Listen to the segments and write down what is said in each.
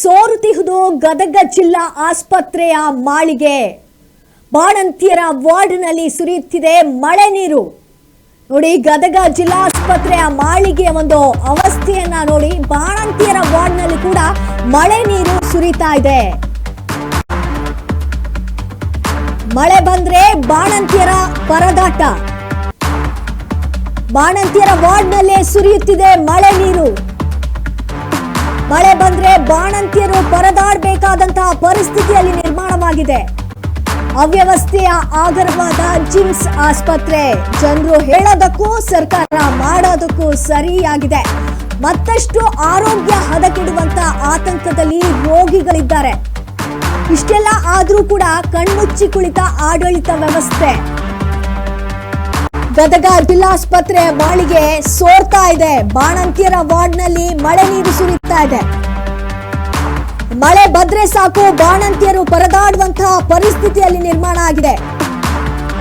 ಸೋರುತಿಹುದು ಗದಗ ಜಿಲ್ಲಾ ಆಸ್ಪತ್ರೆಯ ಮಾಳಿಗೆ. ಬಾಣಂತಿಯರ ವಾರ್ಡ್ನಲ್ಲಿ ಸುರಿಯುತ್ತಿದೆ ಮಳೆ ನೀರು. ನೋಡಿ, ಗದಗ ಜಿಲ್ಲಾ ಆಸ್ಪತ್ರೆಯ ಮಾಳಿಗೆಯ ಒಂದು ಅವಸ್ಥೆಯನ್ನ ನೋಡಿ, ಬಾಣಂತಿಯರ ವಾರ್ಡ್ನಲ್ಲಿ ಕೂಡ ಮಳೆ ನೀರು ಸುರಿತಾ ಇದೆ. ಮಳೆ ಬಂದ್ರೆ ಬಾಣಂತಿಯರ ಪರದಾಟ. ಬಾಣಂತಿಯರ ವಾರ್ಡ್ನಲ್ಲೇ ಸುರಿಯುತ್ತಿದೆ ಮಳೆ ನೀರು. ಮಳೆ ಬಂದ್ರೆ ಬಾಣಂತಿಯರು ಪರದಾಡಬೇಕಾದಂತಹ ಪರಿಸ್ಥಿತಿಯಲ್ಲಿ ನಿರ್ಮಾಣವಾಗಿದೆ. ಅವ್ಯವಸ್ಥೆಯ ಆಗರವಾದ ಜಿಮ್ಸ್ ಆಸ್ಪತ್ರೆ, ಜನರು ಹೇಳೋದಕ್ಕೂ ಸರ್ಕಾರ ಮಾಡೋದಕ್ಕೂ ಸರಿಯಾಗಿದೆ. ಮತ್ತಷ್ಟು ಆರೋಗ್ಯ ಹದಗೆಡುವಂತ ಆತಂಕದಲ್ಲಿ ರೋಗಿಗಳಿದ್ದಾರೆ. ಇಷ್ಟೆಲ್ಲ ಆದ್ರೂ ಕೂಡ ಕಣ್ಮುಚ್ಚಿ ಕುಳಿತ ಆಡಳಿತ ವ್ಯವಸ್ಥೆ. ಗದಗ ಜಿಲ್ಲಾಸ್ಪತ್ರೆ ಬಾಳಿಗೆ ಸೋರ್ತಾ ಇದೆ. ಬಾಣಂತಿಯರ ವಾರ್ಡ್ನಲ್ಲಿ ಮಳೆ ನೀರು ಸುರಿತಾ ಇದೆ. ಮಳೆ ಬಂದ್ರೆ ಸಾಕು, ಬಾಣಂತಿಯರು ಪರದಾಡುವಂತಹ ಪರಿಸ್ಥಿತಿಯಲ್ಲಿ ನಿರ್ಮಾಣ ಆಗಿದೆ.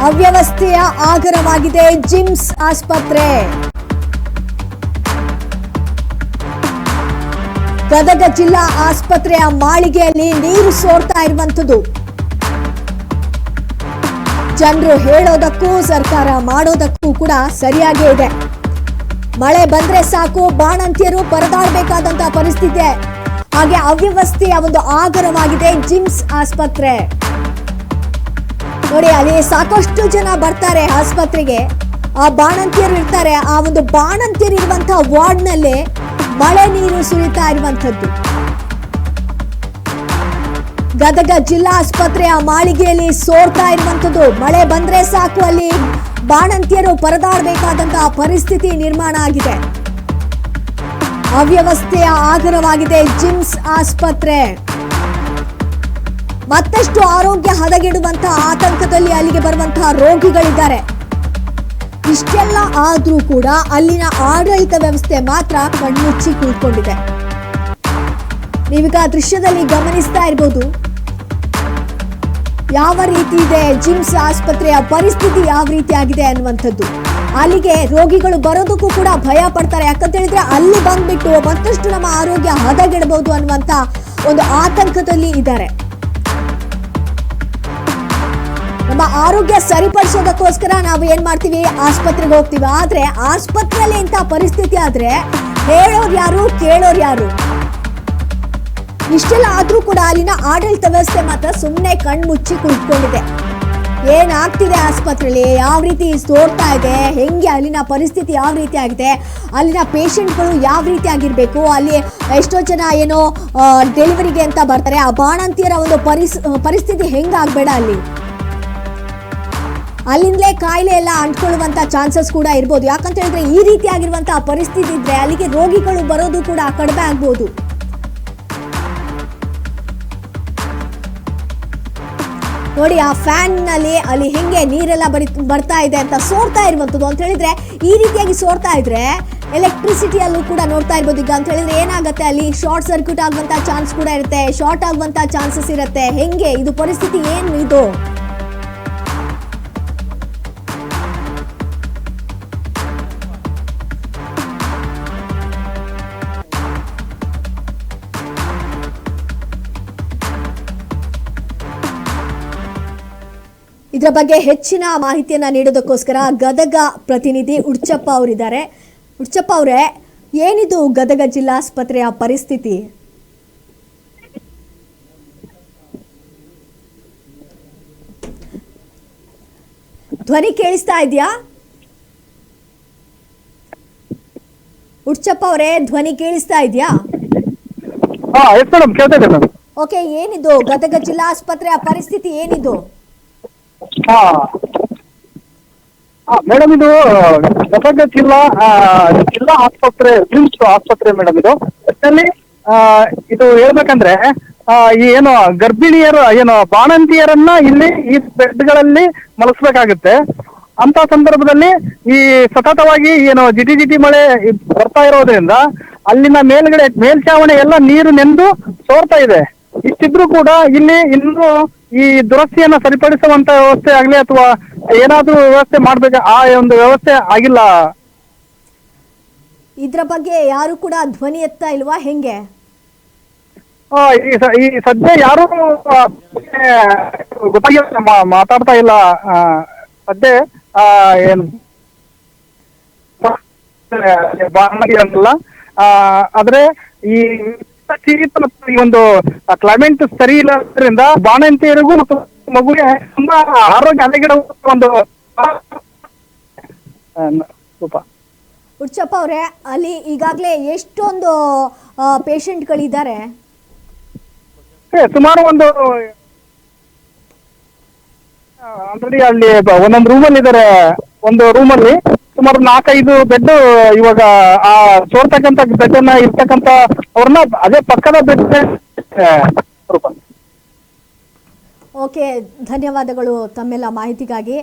ಅವ್ಯವಸ್ಥೆಯ ಆಗರವಾಗಿದೆ ಜಿಮ್ಸ್ ಆಸ್ಪತ್ರೆ. ಗದಗ ಜಿಲ್ಲಾ ಆಸ್ಪತ್ರೆಯ ಮಾಳಿಗೆಯಲ್ಲಿ ನೀರು ಸೋರ್ತಾ ಇರುವಂತದ್ದು ಜನರು ಹೇಳೋದಕ್ಕೂ, ಸರ್ಕಾರ ಮಾಡೋದಕ್ಕೂ ಕೂಡ ಸರಿಯಾಗೇ ಇದೆ. ಮಳೆ ಬಂದ್ರೆ ಸಾಕು, ಬಾಣಂತಿಯರು ಪರದಾಡಬೇಕಾದಂತಹ ಪರಿಸ್ಥಿತಿ. ಹಾಗೆ ಅವ್ಯವಸ್ಥೆಯ ಒಂದು ಆಗರವಾಗಿದೆ ಜಿಮ್ಸ್ ಆಸ್ಪತ್ರೆ. ನೋಡಿ, ಅಲ್ಲಿ ಸಾಕಷ್ಟು ಜನ ಬರ್ತಾರೆ ಆಸ್ಪತ್ರೆಗೆ. ಆ ಬಾಣಂತಿಯರು ಇರ್ತಾರೆ. ಆ ಒಂದು ಬಾಣಂತಿಯರು ಇರುವಂತಹ ವಾರ್ಡ್ನಲ್ಲೇ ಮಳೆ ನೀರು ಸುರಿತಾ ಇರುವಂತದ್ದು ಗದಗ ಜಿಲ್ಲಾ ಆಸ್ಪತ್ರೆಯ ಮಾಳಿಗೆಯಲ್ಲಿ ಸೋರ್ತಾ ಇರುವಂತದ್ದು ಮಳೆ ಬಂದ್ರೆ ಸಾಕು ಅಲ್ಲಿ. ಬಾಣಂತಿಯರು ಪರದಾಡಬೇಕಾದಂತಹ ಪರಿಸ್ಥಿತಿ ನಿರ್ಮಾಣ ಆಗಿದೆ. ಅವ್ಯವಸ್ಥೆಯ ಆಗರವಾಗಿದೆ ಜಿಮ್ಸ್ ಆಸ್ಪತ್ರೆ. ಮತ್ತಷ್ಟು ಆರೋಗ್ಯ ಹದಗೆಡುವಂತಹ ಆತಂಕದಲ್ಲಿ ಅಲ್ಲಿಗೆ ಬರುವಂತಹ ರೋಗಿಗಳಿದ್ದಾರೆ. ಇಷ್ಟೆಲ್ಲ ಆದ್ರೂ ಕೂಡ ಅಲ್ಲಿನ ಆಡಳಿತ ವ್ಯವಸ್ಥೆ ಮಾತ್ರ ಕಣ್ಮುಚ್ಚಿ ಕೂತ್ಕೊಂಡಿದೆ ನೀವೀಗ ದೃಶ್ಯದಲ್ಲಿ ಗಮನಿಸ್ತಾ ಇರ್ಬೋದು. ಯಾವ ರೀತಿ ಇದೆ ಜಿಮ್ಸ್ ಆಸ್ಪತ್ರೆಯ ಪರಿಸ್ಥಿತಿ ಯಾವ ರೀತಿ ಆಗಿದೆ ಅನ್ನುವಂಥದ್ದು. ಅಲ್ಲಿಗೆ ರೋಗಿಗಳು ಬರೋದಕ್ಕೂ ಕೂಡ ಭಯ ಪಡ್ತಾರೆ. ಯಾಕಂತ ಹೇಳಿದ್ರೆ ಅಲ್ಲಿ ಬಂದ್ಬಿಟ್ಟು ಮತ್ತಷ್ಟು ನಮ್ಮ ಆರೋಗ್ಯ ಹದಗೆಡಬಹುದು ಅನ್ನುವಂತ ಒಂದು ಆತಂಕದಲ್ಲಿ ಇದ್ದಾರೆ. ನಮ್ಮ ಆರೋಗ್ಯ ಸರಿಪಡಿಸೋದಕ್ಕೋಸ್ಕರ ನಾವು ಏನ್ ಮಾಡ್ತೀವಿ? ಆಸ್ಪತ್ರೆಗೆ ಹೋಗ್ತೀವಿ. ಆದ್ರೆ ಆಸ್ಪತ್ರೆಯಲ್ಲಿ ಇಂಥ ಪರಿಸ್ಥಿತಿ ಆದ್ರೆ ಹೇಳೋರು ಯಾರು? ಕೇಳೋರು ಯಾರು? ಇಷ್ಟೆಲ್ಲ ಆದ್ರೂ ಕೂಡ ಅಲ್ಲಿನ ಆಡಳಿತ ವ್ಯವಸ್ಥೆ ಮಾತ್ರ ಸುಮ್ಮನೆ ಕಣ್ಮುಚ್ಚಿ ಕುಳಿತುಕೊಂಡಿದೆ. ಏನಾಗ್ತಿದೆ ಆಸ್ಪತ್ರೆಯಲ್ಲಿ ಯಾವ ರೀತಿ ಸೋರ್ತಾ ಇದೆ? ಹೆಂಗೆ ಅಲ್ಲಿನ ಪರಿಸ್ಥಿತಿ ಯಾವ ರೀತಿ ಆಗಿದೆ? ಅಲ್ಲಿನ ಪೇಷಂಟ್ಗಳು ಯಾವ ರೀತಿ ಆಗಿರಬೇಕು? ಅಲ್ಲಿ ಎಷ್ಟೋ ಜನ ಏನೋ ಡೆಲಿವರಿಗೆ ಅಂತ ಬರ್ತಾರೆ. ಆ ಬಾಣಂತಿಯರ ಒಂದು ಪರಿಸ್, ಪರಿಸ್ಥಿತಿ ಹೆಂಗಾಗಬೇಡ ಅಲ್ಲಿ? ಅಲ್ಲಿಂದಲೇ ಕಾಯಿಲೆ ಎಲ್ಲ ಅಂಟ್ಕೊಳ್ಳುವಂಥ ಚಾನ್ಸಸ್ ಕೂಡ ಇರ್ಬೋದು. ಯಾಕಂತ ಹೇಳಿದ್ರೆ ಈ ರೀತಿ ಆಗಿರುವಂಥ ಪರಿಸ್ಥಿತಿ ಇದ್ರೆ ಅಲ್ಲಿಗೆ ರೋಗಿಗಳು ಬರೋದು ಕೂಡ ಕಡಿಮೆ ಆಗ್ಬೋದು. ನೋಡಿ, ಆ ಫ್ಯಾನ್ನಲ್ಲಿ ಅಲ್ಲಿ ಹೆಂಗೆ ನೀರೆಲ್ಲ ಬರಿ, ಬರ್ತಾ ಇದೆ ಅಂತ ಸೋರ್ತಾ ಇರುವಂಥದ್ದು ಅಂತ ಹೇಳಿದ್ರೆ, ಈ ರೀತಿಯಾಗಿ ಸೋರ್ತಾ ಇದ್ರೆ ಎಲೆಕ್ಟ್ರಿಸಿಟಿಯಲ್ಲೂ ಕೂಡ ನೋಡ್ತಾ ಇರ್ಬೋದು ಈಗ ಅಂತ ಹೇಳಿದ್ರೆ ಏನಾಗುತ್ತೆ ಅಲ್ಲಿ ಶಾರ್ಟ್ ಸರ್ಕ್ಯೂಟ್ ಆಗುವಂತ ಚಾನ್ಸ್ ಕೂಡ ಇರುತ್ತೆ, ಶಾರ್ಟ್ ಆಗುವಂತ ಚಾನ್ಸಸ್ ಇರುತ್ತೆ. ಹೆಂಗೆ? ಇದು ಪರಿಸ್ಥಿತಿ ಏನು ಇದು? ಇದರ ಬಗ್ಗೆ ಹೆಚ್ಚಿನ ಮಾಹಿತಿಯನ್ನ ನೀಡೋದಕ್ಕೋಸ್ಕರ ಗದಗ ಪ್ರತಿನಿಧಿ ಉಡ್ಚಪ್ಪ ಅವರಿದ್ದಾರೆ. ಉಡ್ಚಪ್ಪ ಅವರೇ ಏನಿದು ಗದಗ ಜಿಲ್ಲಾಸ್ಪತ್ರೆಯ ಪರಿಸ್ಥಿತಿ? ಧ್ವನಿ ಕೇಳಿಸ್ತಾ ಇದೆಯಾ? ಉಡ್ಚಪ್ಪ ಅವರೇ ಧ್ವನಿ ಕೇಳಿಸ್ತಾ ಇದೆಯಾ? ಓಕೆ ಏನಿದು ಗದಗ ಜಿಲ್ಲಾಸ್ಪತ್ರೆಯ ಪರಿಸ್ಥಿತಿ ಏನಿದು? ಹಾ. ಮೇಡಮ್ ಇದು ಗದಗ ಜಿಲ್ಲಾ ಜಿಲ್ಲಾ ಆಸ್ಪತ್ರೆ ಆಸ್ಪತ್ರೆ ಮೇಡಮ್ ಇದು. ಆ, ಇದು ಹೇಳ್ಬೇಕಂದ್ರೆ ಏನು ಗರ್ಭಿಣಿಯರು ಏನು ಬಾಣಂತಿಯರನ್ನ ಇಲ್ಲಿ ಈ ಬೆಡ್ಗಳಲ್ಲಿ ಮಲಗಿಸ್ಬೇಕಾಗುತ್ತೆ ಅಂತ ಸಂದರ್ಭದಲ್ಲಿ ಈ ಸತತವಾಗಿ ಏನು ಜಿಟಿ ಜಿಟಿ ಮಳೆ ಬರ್ತಾ ಇರೋದ್ರಿಂದ ಅಲ್ಲಿನ ಮೇಲ್ಗಡೆ ಮೇಲ್ಛಾವಣಿ ಎಲ್ಲ ನೀರು ನೆಂದು ಸೋರ್ತಾ ಇದೆ. ಇಷ್ಟಿದ್ರು ಕೂಡ ಇಲ್ಲಿ ಇನ್ನೂ ಈ ದುರಸ್ತಿಯನ್ನ ಸರಿಪಡಿಸುವಂತ ವ್ಯವಸ್ಥೆ ಆಗ್ಲಿ ಅಥವಾ ಏನಾದ್ರೂ ವ್ಯವಸ್ಥೆ ಮಾಡ್ಬೇಕು? ಆ ಒಂದು ವ್ಯವಸ್ಥೆ ಆಗಿಲ್ಲ. ಇದ್ರ ಬಗ್ಗೆ ಯಾರು ಕೂಡ ಧ್ವನಿ ಎತ್ತಾ ಇಲ್ವಾ? ಹೆಂಗೆ? ಈ ಸದ್ಯ ಯಾರು ಗೊತ್ತಾಗಿಲ್ಲ ಮಾತಾಡ್ತಾ ಇಲ್ಲ. ಸದ್ಯ ಏನು? ಆದ್ರೆ ಈ ಈ ಒಂದು ಕ್ಲೈಮೇಟ್ ಸರಿ ಇಲ್ಲದ್ರಿಂದ ಬಾಣಂತಿಯರಿಗೂ ಮತ್ತು ಮಗುವಿಗೆ ತುಂಬಾ ಆರೋಗ್ಯ ಹದಗೆಡ ಒಂದು ಸ್ವಲ್ಪ ಹುಚ್ಚಪ್ಪ ಅವರೇ ಅಲ್ಲಿ ಈಗಾಗಲೇ ಎಷ್ಟೊಂದು ಪೇಷಂಟ್ಗಳಿದ್ದಾರೆ? ಗಳಿದ್ದಾರೆ ಸುಮಾರು ಒಂದು ಆಲ್ರೆಡಿ ಅಲ್ಲಿ ಒಂದೊಂದು ರೂಮಲ್ಲಿ ಇದ್ದಾರೆ ಒಂದು ರೂಮಲ್ಲಿ ಸುಮಾರು ನಾಲ್ಕೈದು ಬೆಡ್ ಇವಾಗ, ಆ ಸೋರ್ತಕ್ಕಂಥ ಬೆಡ್ ಅನ್ನ ಇರ್ತಕ್ಕಂಥ ಅವ್ರನ್ನ ಅದೇ ಪಕ್ಕದ ಬೆಡ್ ಓಕೆ, ಧನ್ಯವಾದಗಳು ತಮ್ಮೆಲ್ಲ ಮಾಹಿತಿಗಾಗಿ.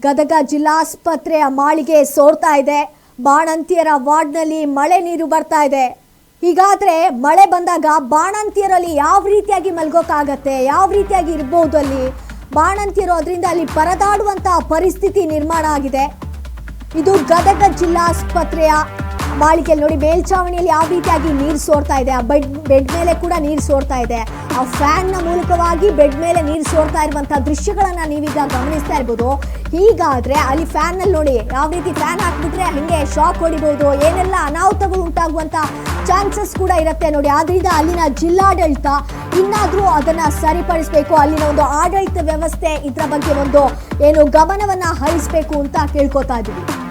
ಗದಗ ಜಿಲ್ಲಾಸ್ಪತ್ರೆಯ ಮಾಳಿಗೆ ಸೋರ್ತಾ ಇದೆ. ಬಾಣಂತಿಯರ ವಾರ್ಡ್ನಲ್ಲಿ ಮಳೆ ನೀರು ಬರ್ತಾ ಇದೆ. ಹೀಗಾದ್ರೆ ಮಳೆ ಬಂದಾಗ ಬಾಣಂತಿಯರಲ್ಲಿ ಯಾವ ರೀತಿಯಾಗಿ ಮಲ್ಗೋಕ್ಕಾಗತ್ತೆ ಯಾವ ರೀತಿಯಾಗಿ ಇರ್ಬೋದು ಅಲ್ಲಿ? ಬಾಣಂತಿಯರು ಅದರಿಂದ ಅಲ್ಲಿ ಪರದಾಡುವಂತಹ ಪರಿಸ್ಥಿತಿ ನಿರ್ಮಾಣ ಆಗಿದೆ. ಇದು ಗದಗ ಜಿಲ್ಲಾ ಆಸ್ಪತ್ರೆಯ ಬಾಳಿಕೆಯಲ್ಲಿ ನೋಡಿ ಮೇಲ್ಛಾವಣಿಯಲ್ಲಿ ಯಾವ ರೀತಿಯಾಗಿ ನೀರು ಸೋರ್ತಾ ಇದೆ? ಆ ಬೆಡ್ ಬೆಡ್ ಮೇಲೆ ಕೂಡ ನೀರು ಸೋರ್ತಾ ಇದೆ. ಆ ಫ್ಯಾನ್ನ ಮೂಲಕವಾಗಿ ಬೆಡ್ ಮೇಲೆ ನೀರು ಸೋರ್ತಾ ಇರುವಂತಹ ದೃಶ್ಯಗಳನ್ನ ನೀವೀಗ ಗಮನಿಸ್ತಾ ಇರ್ಬೋದು. ಹೀಗಾದ್ರೆ ಅಲ್ಲಿ ಫ್ಯಾನ್ನಲ್ಲಿ ನೋಡಿ, ಯಾವ ರೀತಿ ಫ್ಯಾನ್ ಹಾಕ್ಬಿಟ್ರೆ ಹಂಗೆ ಶಾಕ್ ಹೊಡಿಬಹುದು ಏನೆಲ್ಲ ಅನಾಹುತಗಳು ಉಂಟಾಗುವಂತ ಚಾನ್ಸಸ್ ಕೂಡ ಇರುತ್ತೆ ನೋಡಿ. ಆದ್ರಿಂದ ಅಲ್ಲಿನ ಜಿಲ್ಲಾಡಳಿತ ಇನ್ನಾದ್ರೂ ಅದನ್ನ ಸರಿಪಡಿಸಬೇಕು. ಅಲ್ಲಿನ ಒಂದು ಆಡಳಿತ ವ್ಯವಸ್ಥೆ ಇದರ ಬಗ್ಗೆ ಒಂದು ಏನು ಗಮನವನ್ನ ಹರಿಸಬೇಕು ಅಂತ ಕೇಳ್ಕೊತಾ ಇದ್ದೀವಿ.